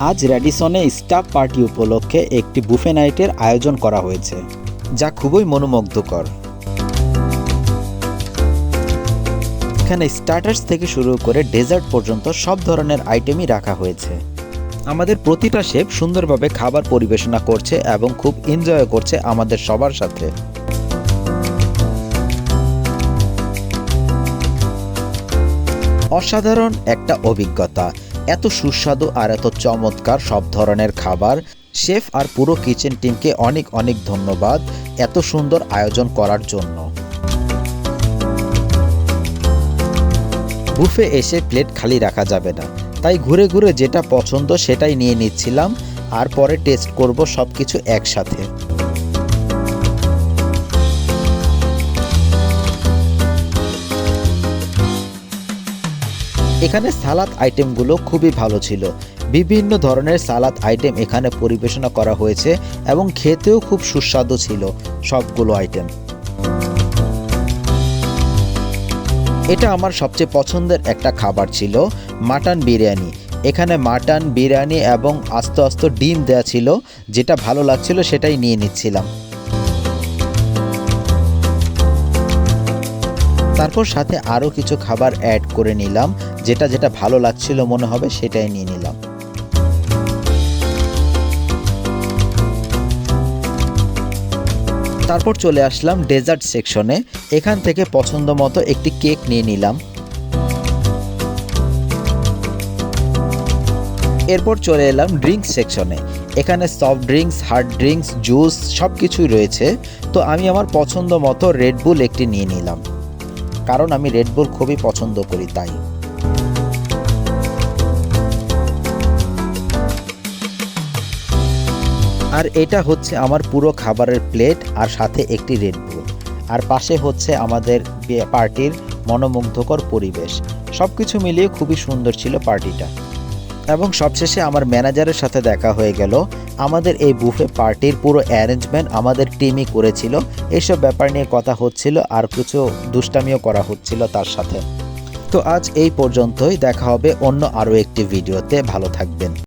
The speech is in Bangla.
আজ র্যাডিসনে স্টাফ পার্টি উপলক্ষে একটি বুফে নাইটের আয়োজন করা হয়েছে, যা খুবই মনোমুগ্ধকর। এখানে স্টার্টার্স থেকে শুরু করে ডেজার্ট পর্যন্ত সব ধরনের আইটেমই রাখা হয়েছে। আমাদের প্রতিটা শেফ সুন্দরভাবে খাবার পরিবেশনা করছে এবং খুব এনজয় করছে আমাদের সবার সাথে। অসাধারণ একটা অভিজ্ঞতা। এত সুস্বাদু আর এত চমৎকার সব ধরনের খাবার। শেফ আর পুরো কিচেন টিমকে অনেক অনেক ধন্যবাদ এত সুন্দর আয়োজন করার জন্য। বুফে এসে প্লেট খালি রাখা যাবে না। তাই ঘুরে ঘুরে যেটা পছন্দ সেটাই নিয়ে নিচ্ছিলাম, আর পরে টেস্ট করব সব কিছু একসাথে। এখানে সালাদ আইটেমগুলো খুবই ভালো ছিল। বিভিন্ন ধরনের সালাদ আইটেম এখানে পরিবেশনা করা হয়েছে এবং খেতেও খুব সুস্বাদু ছিল সবগুলো আইটেম। এটা আমার সবচেয়ে পছন্দের একটা খাবার ছিল মাটন বিরিয়ানি। এখানে মাটন বিরিয়ানি এবং আস্তে আস্তে ডিম দেওয়া ছিল, যেটা ভালো লাগছিল সেটাই নিয়ে নিচ্ছিলাম। তারপর সাথে আরও কিছু খাবার অ্যাড করে নিলাম। যেটা যেটা ভালো লাগছিল মনে হবে সেটাই নিয়ে নিলাম। তারপর চলে আসলাম ডেজার্ট সেকশনে এখান থেকে পছন্দ মতো একটি কেক নিয়ে নিলাম। এরপর চলে এলাম ড্রিঙ্কস সেকশনে এখানে soft drinks hard drinks juice সব কিছুই রয়েছে। তো আমি আমার পছন্দ মতো রেডবুল একটি নিয়ে নিলাম। কারণ আমি রেডবুল খুবই পছন্দ করি, তাই। আর এটা হচ্ছে আমার পুরো খাবারের প্লেট আর সাথে একটি রেডবুল আর পাশে হচ্ছে আমাদের পার্টির মনোমুগ্ধকর পরিবেশ। সব কিছু মিলিয়ে খুবই সুন্দর ছিল পার্টিটা। এবং সবশেষে আমার ম্যানেজারের সাথে দেখা হয়ে গেল আমাদের এই বুফে পার্টির পুরো অ্যারেঞ্জমেন্ট আমাদের টিমই করেছিল। এইসব ব্যাপার নিয়ে কথা হচ্ছিল আর কিছু দুষ্টামিও করা হচ্ছিল তার সাথে। তো আজ এই পর্যন্তই। দেখা হবে অন্য আরও একটি ভিডিওতে ভালো থাকবেন।